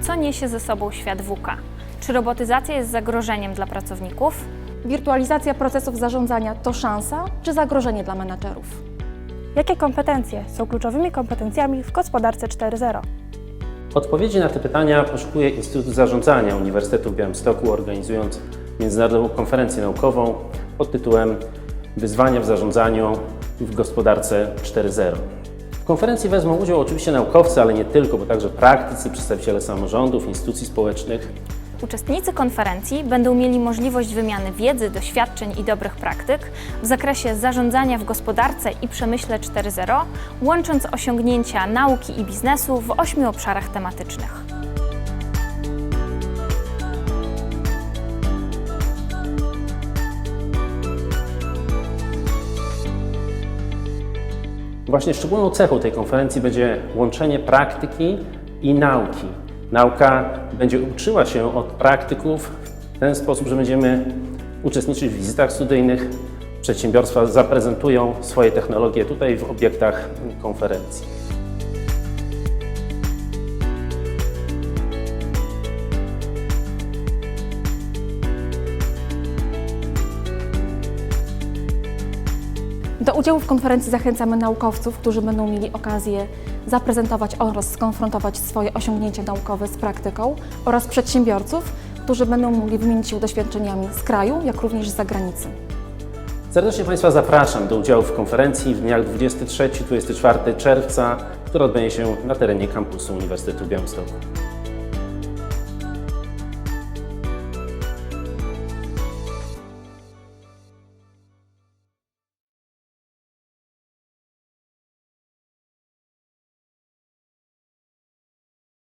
co niesie ze sobą świat WK. Czy robotyzacja jest zagrożeniem dla pracowników? Wirtualizacja procesów zarządzania to szansa czy zagrożenie dla menadżerów? Jakie kompetencje są kluczowymi kompetencjami w gospodarce 4.0? Odpowiedzi na te pytania poszukuje Instytut Zarządzania Uniwersytetu w Białymstoku, organizując międzynarodową konferencję naukową pod tytułem Wyzwania w zarządzaniu w gospodarce 4.0. Konferencji wezmą udział oczywiście naukowcy, ale nie tylko, bo także praktycy, przedstawiciele samorządów, instytucji społecznych. Uczestnicy konferencji będą mieli możliwość wymiany wiedzy, doświadczeń i dobrych praktyk w zakresie zarządzania w gospodarce i przemyśle 4.0, łącząc osiągnięcia nauki i biznesu w ośmiu obszarach tematycznych. Właśnie szczególną cechą tej konferencji będzie łączenie praktyki i nauki. Nauka będzie uczyła się od praktyków w ten sposób, że będziemy uczestniczyć w wizytach studyjnych. Przedsiębiorstwa zaprezentują swoje technologie tutaj w obiektach konferencji. Do udziału w konferencji zachęcamy naukowców, którzy będą mieli okazję zaprezentować oraz skonfrontować swoje osiągnięcia naukowe z praktyką oraz przedsiębiorców, którzy będą mogli wymienić się doświadczeniami z kraju, jak również z zagranicy. Serdecznie Państwa zapraszam do udziału w konferencji w dniach 23-24 czerwca, która odbędzie się na terenie kampusu Uniwersytetu Białymstoku.